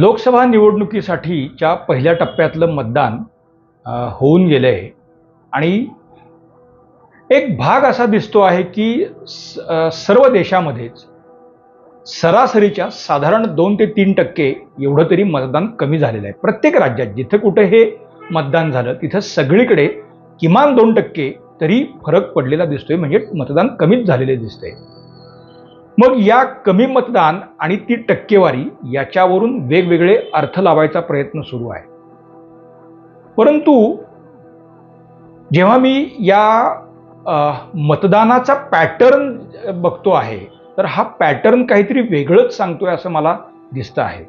लोकसभा निवडणुकीसाठीच्या पहिल्या टप्प्यातलं मतदान होऊन गेलं आहे आणि एक भाग असा दिसतो आहे की सर्व देशामध्येच सरासरीच्या साधारण दोन ते तीन टक्के एवढं तरी मतदान कमी झालेलं आहे. प्रत्येक राज्यात जिथं कुठं हे मतदान झालं तिथं सगळीकडे किमान दोन टक्के तरी फरक पडलेला दिसतोय म्हणजे मतदान कमीच झालेले दिसतंय. मग या कमी मतदान आणि ती टक्केवारी याच्यावरून वेगवेगळे अर्थ लावायचा प्रयत्न सुरू आहे. परंतु जेव्हा मी या मतदानाचा पॅटर्न बघतो आहे तर हा पॅटर्न काहीतरी वेगळंच सांगतोय असं मला दिसतं आहे.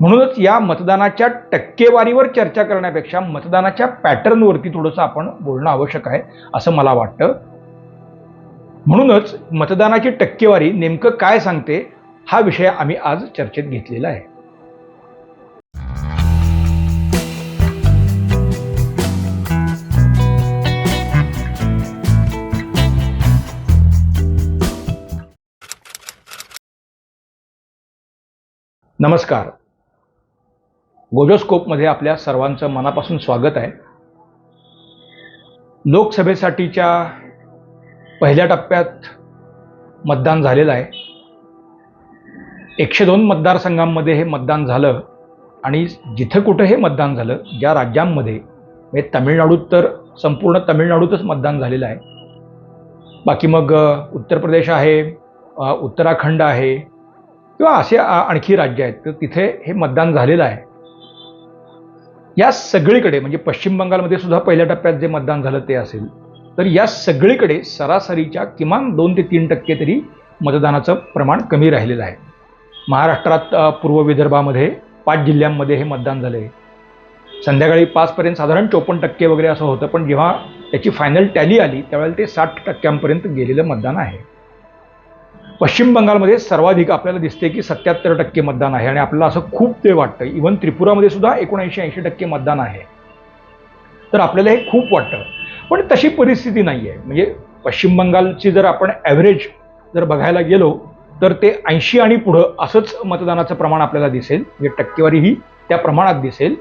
म्हणूनच या मतदानाच्या टक्केवारीवर चर्चा करण्यापेक्षा मतदानाच्या पॅटर्नवरती थोडंसं आपण बोलणं आवश्यक आहे असं मला वाटतं. म्हणूनच मतदानाची टक्केवारी नेमकं काय सांगते हा विषय आम्ही आज चर्चेत घेतलेला आहे. नमस्कार. गोजोस्कोपमध्ये आपल्या सर्वांचं मनापासून स्वागत आहे. लोकसभेसाठीच्या पहिल्या टप्प्यात मतदान झालेलं आहे. एकशे दोन मतदारसंघांमध्ये हे मतदान झालं आणि जिथं कुठं हे मतदान झालं ज्या राज्यांमध्ये म्हणजे तमिळनाडूत तर संपूर्ण तमिळनाडूतच मतदान झालेलं आहे. बाकी मग उत्तर प्रदेश आहे उत्तराखंड आहे किंवा असे आणखी राज्य आहेत तर तिथे हे मतदान झालेलं आहे. या सगळीकडे म्हणजे पश्चिम बंगालमध्ये सुद्धा पहिल्या टप्प्यात जे मतदान झालं ते असेल. तर या सगळीकडे सरासरीच्या किमान दोन ते तीन टक्के तरी मतदानाचं प्रमाण कमी राहिलेलं आहे. महाराष्ट्रात पूर्व विदर्भामध्ये पाच जिल्ह्यांमध्ये हे मतदान झालं आहे संध्याकाळी पाचपर्यंत साधारण चोपन्न टक्के वगैरे असं होतं पण जेव्हा त्याची फायनल टॅली आली त्यावेळेला ते साठ टक्क्यांपर्यंत गेलेलं मतदान आहे. पश्चिम बंगालमध्ये सर्वाधिक आपल्याला दिसते की सत्याहत्तर टक्के मतदान आहे आणि आपल्याला असं खूप ते वाटतं. इव्हन त्रिपुरामध्ये सुद्धा एकोणऐंशी ऐंशी टक्के मतदान आहे. तर आपल्याला हे खूप वाटतं. पण तशी परिस्थिती नाही आहे म्हणजे पश्चिम बंगालची जर आपण ॲव्हरेज जर बघायला गेलो तर ते ऐंशी आणि पुढं असंच मतदानाचं प्रमाण आपल्याला दिसेल. म्हणजे टक्केवारी ही त्या प्रमाणात दिसेल.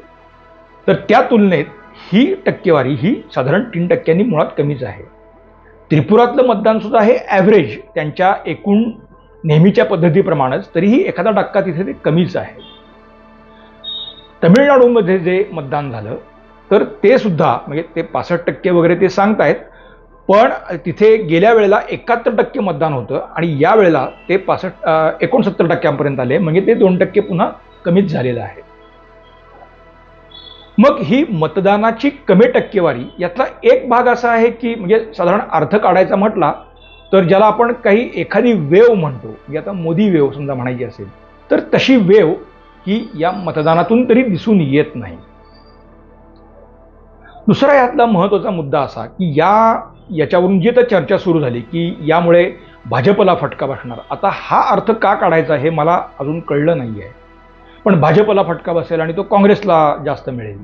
तर त्या तुलनेत ही टक्केवारी ही साधारण तीन टक्क्यांनी मुळात कमीच आहे. त्रिपुरातलं मतदान सुद्धा हे ॲव्हरेज त्यांच्या एकूण नेहमीच्या पद्धतीप्रमाणेच तरीही एखादा टक्का तिथे ते कमीच आहे. तमिळनाडूमध्ये जे मतदान झालं तर ते सुद्धा म्हणजे ते पासष्ट टक्के वगैरे ते सांगतायत. पण तिथे गेल्या वेळेला एकाहत्तर टक्के मतदान होतं आणि या वेळेला ते पासष्ट एकोणसत्तर टक्क्यांपर्यंत आले. म्हणजे ते दोन टक्के पुन्हा कमीच झालेलं आहे. मग ही मतदानाची कमी टक्केवारी यातला एक भाग असा आहे की म्हणजे साधारण अर्थ काढायचा म्हटला तर ज्याला आपण काही एखादी वेव म्हणतो म्हणजे आता मोदी वेव समजा म्हणायची असेल तर तशी वेव ही या मतदानातून तरी दिसून येत नाही. दुसरा यातला महत्त्वाचा मुद्दा असा की या याच्यावरून जी तर चर्चा सुरू झाली की यामुळे भाजपला फटका बसणार. आता हा अर्थ का काढायचा हे मला अजून कळलं नाही आहे पण भाजपला फटका बसेल आणि तो काँग्रेसला जास्त मिळेल.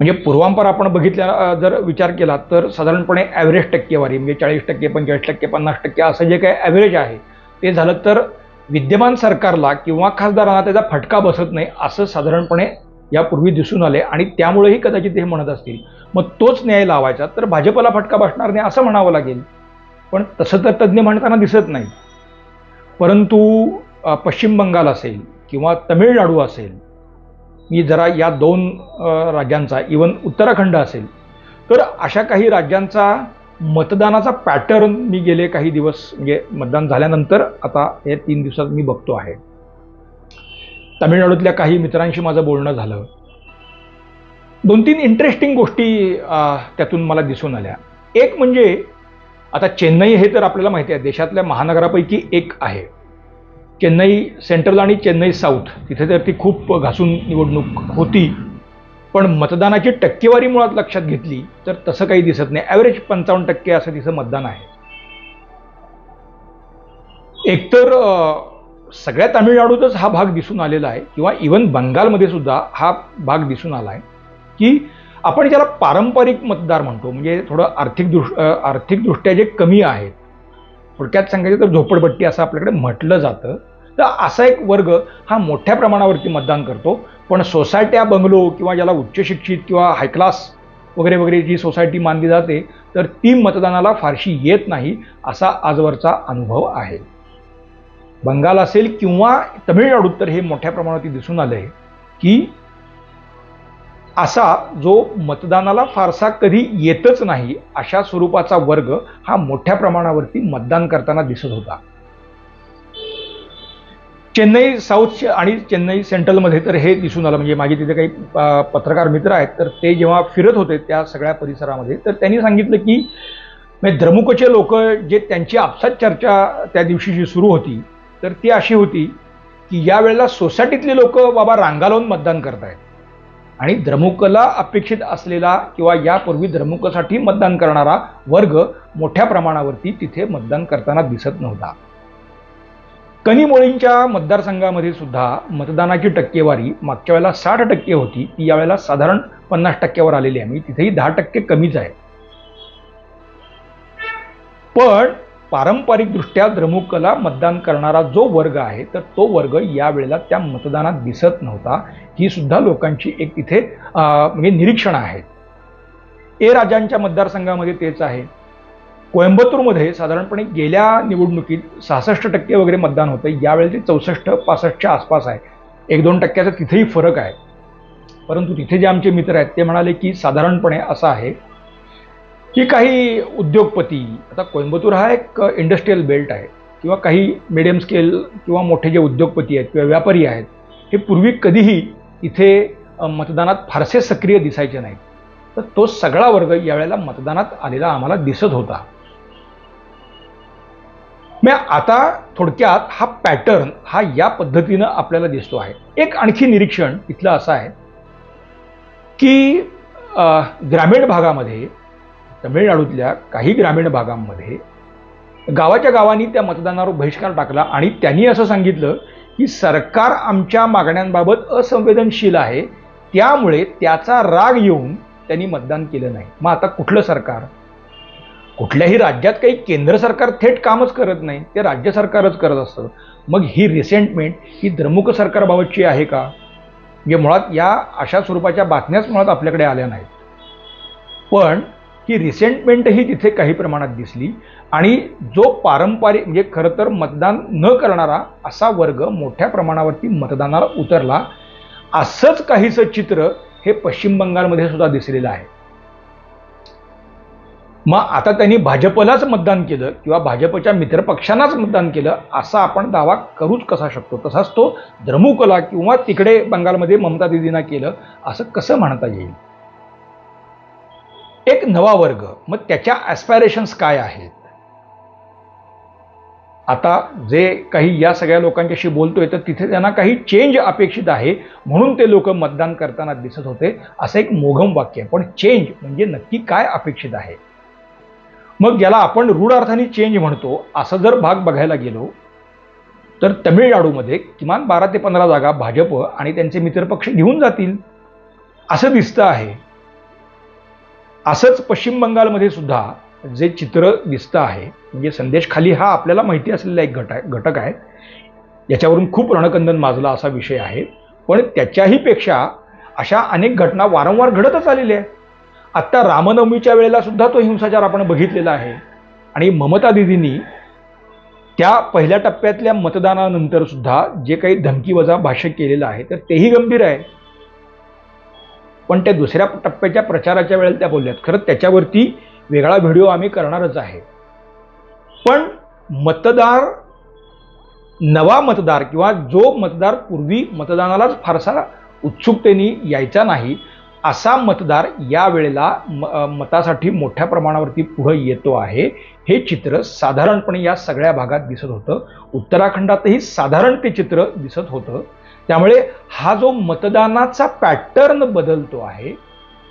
म्हणजे पूर्वांपर आपण बघितल्या जर विचार केला तर साधारणपणे ॲव्हरेज टक्केवारी म्हणजे चाळीस टक्के पंचेचाळीस टक्के पन्नास टक्के असं जे काही ॲव्हरेज आहे ते झालं तर विद्यमान सरकारला किंवा खासदारांना त्याचा फटका बसत नाही असं साधारणपणे यापूर्वी दिसून आले आणि त्यामुळेही कदाचित हे म्हणत असतील. मग तोच न्याय लावायचा तर भाजपला फटका बसणार नाही असं म्हणावं लागेल. पण तसं तर तज्ज्ञ म्हणताना दिसत नाही. परंतु पश्चिम बंगाल असेल किंवा तमिळनाडू असेल मी जरा या दोन राज्यांचा इवन उत्तराखंड असेल तर अशा काही राज्यांचा मतदानाचा पॅटर्न मी गेले काही दिवस म्हणजे मतदान झाल्यानंतर आता हे तीन दिवसात मी बघतो आहे. तामिळनाडूतल्या काही मित्रांशी माझं बोलणं झालं. दोन तीन इंटरेस्टिंग गोष्टी त्यातून मला दिसून आल्या. एक म्हणजे आता चेन्नई हे तर आपल्याला माहिती आहे देशातल्या महानगरापैकी एक आहे. चेन्नई सेंट्रल आणि चेन्नई साऊथ तिथे तर ती खूप घासून निवडणूक होती. पण मतदानाची टक्केवारी मुळात लक्षात घेतली तर तसं काही दिसत नाही. ॲव्हरेज पंचावन्न टक्के असं तिचं मतदान आहे. एकतर सगळ्या तामिळनाडूतच हा भाग दिसून आलेला आहे किंवा इवन बंगालमध्ये सुद्धा हा भाग दिसून आला आहे की आपण ज्याला पारंपरिक मतदार म्हणतो म्हणजे थोडं आर्थिक दृष आर्थिकदृष्ट्या जे कमी आहेत थोडक्यात सांगायचं तर झोपडपट्टी असं आपल्याकडे म्हटलं जातं तर असा एक वर्ग हा मोठ्या प्रमाणावरती मतदान करतो. पण सोसायट्या बंगलो किंवा ज्याला उच्च शिक्षित किंवा हाय क्लास वगैरे वगैरे जी सोसायटी मानली जाते तर ती मतदानाला फारशी येत नाही असा आजवरचा अनुभव आहे. बंगाल असेल किंवा तमिळनाडूत तर हे मोठ्या प्रमाणावरती दिसून आलं आहे की असा जो मतदानाला फारसा कधी येतच नाही अशा स्वरूपाचा वर्ग हा मोठ्या प्रमाणावरती मतदान करताना दिसत होता. चेन्नई साऊथ आणि चेन्नई सेंट्रलमध्ये तर हे दिसून आलं. म्हणजे माझे तिथे काही पत्रकार मित्र आहेत तर ते जेव्हा फिरत होते त्या सगळ्या परिसरामध्ये तर त्यांनी सांगितलं की म्हणजे द्रमुकचे लोक जे त्यांची आपसात चर्चा त्या दिवशी जी सुरू होती तर ती अशी होती की या वेळेला सोसायटीतले लोक बाबा रांगा लावून मतदान करतायत. आणि द्रमुकला अपेक्षित असलेला किंवा यापूर्वी द्रमुकसाठी मतदान करणारा वर्ग मोठ्या प्रमाणावरती तिथे मतदान करताना दिसत नव्हता. कनिमोळींच्या मतदारसंघामध्ये सुद्धा मतदानाची टक्केवारी मागच्या वेळेला साठ टक्के होती. ती यावेळेला साधारण पन्नास टक्क्यावर आलेली आहे. मी तिथेही दहा टक्के कमीच आहे. पण पारंपरिकदृष्ट्या द्रमुकला मतदान करणारा जो वर्ग आहे तर तो वर्ग यावेळेला त्या मतदानात दिसत नव्हता. ही सुद्धा लोकांची एक तिथे म्हणजे निरीक्षणं आहेत ए राजांच्या मतदारसंघामध्ये तेच आहे. कोयंबतूरमध्ये साधारणपणे गेल्या निवडणुकीत सहासष्ट टक्के वगैरे मतदान होतं. यावेळी ते चौसष्ट पासष्टच्या आसपास आहे. एक दोन टक्क्याचा तिथेही फरक आहे. परंतु तिथे जे आमचे मित्र आहेत ते म्हणाले की साधारणपणे असं आहे की काही उद्योगपती आता कोइंबतूर हा एक इंडस्ट्रीयल बेल्ट आहे किंवा काही मिडियम स्केल किंवा मोठे जे उद्योगपती आहेत किंवा व्यापारी आहेत हे पूर्वी कधीही इथे मतदानात फारसे सक्रिय दिसायचे नाहीत. तर तो सगळा वर्ग यावेळेला मतदानात आलेला आम्हाला दिसत होता. मग आता थोडक्यात हा पॅटर्न हा या पद्धतीनं आपल्याला दिसतो आहे. एक आणखी निरीक्षण इथलं असं आहे की ग्रामीण भागामध्ये तमिळनाडूतल्या काही ग्रामीण भागांमध्ये गावाच्या गावांनी त्या मतदानावर बहिष्कार टाकला आणि त्यांनी असं सांगितलं की सरकार आमच्या मागण्यांबाबत असंवेदनशील आहे त्यामुळे त्याचा राग येऊन त्यांनी मतदान केलं नाही. मग आता कुठलं सरकार? कुठल्याही राज्यात काही केंद्र सरकार थेट कामच करत नाही ते राज्य सरकारच करत असतं. मग ही रिसेंटमेंट ही द्रमुक सरकारबाबतची आहे का? म्हणजे मुळात या अशा स्वरूपाच्या बातम्याच मुळात आपल्याकडे आल्या नाहीत. पण ही रिसेंटमेंटही तिथे काही प्रमाणात दिसली. आणि जो पारंपरिक म्हणजे खरं तर मतदान न करणारा असा वर्ग मोठ्या प्रमाणावरती मतदानाला उतरला. असंच काहीसं चित्र हे पश्चिम बंगालमध्ये सुद्धा दिसलेलं आहे. मग आता त्यांनी भाजपलाच मतदान केलं किंवा भाजपच्या मित्रपक्षांनाच मतदान केलं असा आपण दावा करूच कसा शकतो? तसाच तो द्रमुकला किंवा तिकडे बंगालमध्ये ममता दिदींना केलं असं कसं म्हणता येईल? एक नवा वर्ग. मग त्याच्या ॲस्पायरेशन्स काय आहेत? आता जे काही या सगळ्या लोकांच्याशी बोलतोय तर तिथे त्यांना काही चेंज अपेक्षित आहे म्हणून ते लोक मतदान करताना दिसत होते. असं एक मोघम वाक्य आहे. पण चेंज म्हणजे नक्की काय अपेक्षित आहे? मग ज्याला आपण रूढ अर्थाने चेंज म्हणतो असं जर भाग बघायला गेलो तर तमिळनाडूमध्ये किमान बारा ते पंधरा जागा भाजप आणि त्यांचे मित्रपक्ष घेऊन जातील. असं दिसतं आहे. असंच पश्चिम बंगालमध्ये सुद्धा जे चित्र दिसतं आहे म्हणजे संदेश खाली हा आपल्याला माहिती असलेला एक घट आहे घटक आहे. याच्यावरून खूप रणकंदन माजला असा विषय आहे. पण त्याच्याही पेक्षा अशा अनेक घटना वारंवार घडतच आलेल्या आहेत. आत्ता रामनवमीच्या वेळेला सुद्धा तो हिंसाचार आपण बघितलेला आहे. आणि ममता दिदींनी त्या पहिल्या टप्प्यातल्या मतदानानंतर सुद्धा जे काही धमकीवजा भाष्य केलेलं आहे तर तेही गंभीर आहे. पण त्या दुसऱ्या टप्प्याच्या प्रचाराच्या वेळेला त्या बोलल्यात. खरं त्याच्यावरती वेगळा व्हिडिओ आम्ही करणारच आहे. पण मतदार नवा मतदार किंवा जो मतदार पूर्वी मतदानालाच फारसा उत्सुकतेने यायचा नाही असा मतदार या वेळेला म मतासाठी मोठ्या प्रमाणावरती पुढं येतो आहे. हे चित्र साधारणपणे या सगळ्या भागात दिसत होतं. उत्तराखंडातही साधारण ते चित्र दिसत होतं. त्यामुळे हा जो मतदानाचा पॅटर्न बदलतो आहे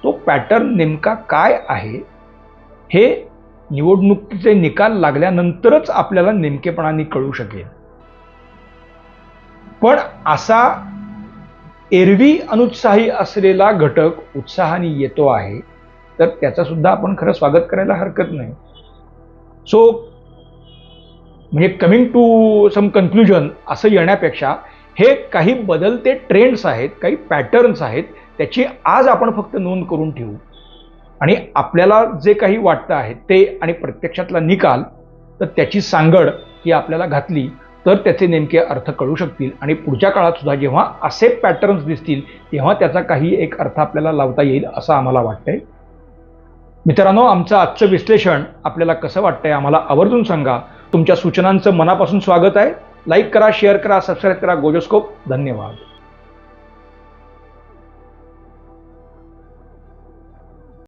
तो पॅटर्न नेमका काय आहे? हे निवडणुकीचे निकाल लागल्यानंतरच आपल्याला नेमकेपणाने कळू शकेल. पण असा एरवी अनुत्साही असलेला घटक उत्साहाने येतो आहे तर त्याचा सुद्धा आपण खरं स्वागत करायला हरकत नाही. सो म्हणजे कमिंग टू सम कन्क्लुजन असं येण्यापेक्षा हे काही बदलते ट्रेंड्स आहेत काही पॅटर्न्स आहेत त्याची आज आपण फक्त नोंद करून ठेवू. आणि आपल्याला जे काही वाटतं आहे ते आणि प्रत्यक्षातला निकाल तर त्याची सांगड ही आपल्याला घातली तर त्याचे नेमके अर्थ कळू शकतील. आणि पुढच्या काळात सुद्धा जेव्हा असे पॅटर्न्स दिसतील तेव्हा त्याचा काही एक अर्थ आपल्याला लावता येईल असं आम्हाला वाटतंय. मित्रांनो आमचं आजचं विश्लेषण आपल्याला कसं वाटतंय आम्हाला आवर्जून सांगा. तुमच्या सूचनांचं मनापासून स्वागत आहे. लाईक करा शेअर करा सबस्क्राईब करा गोजोस्कोप. धन्यवाद.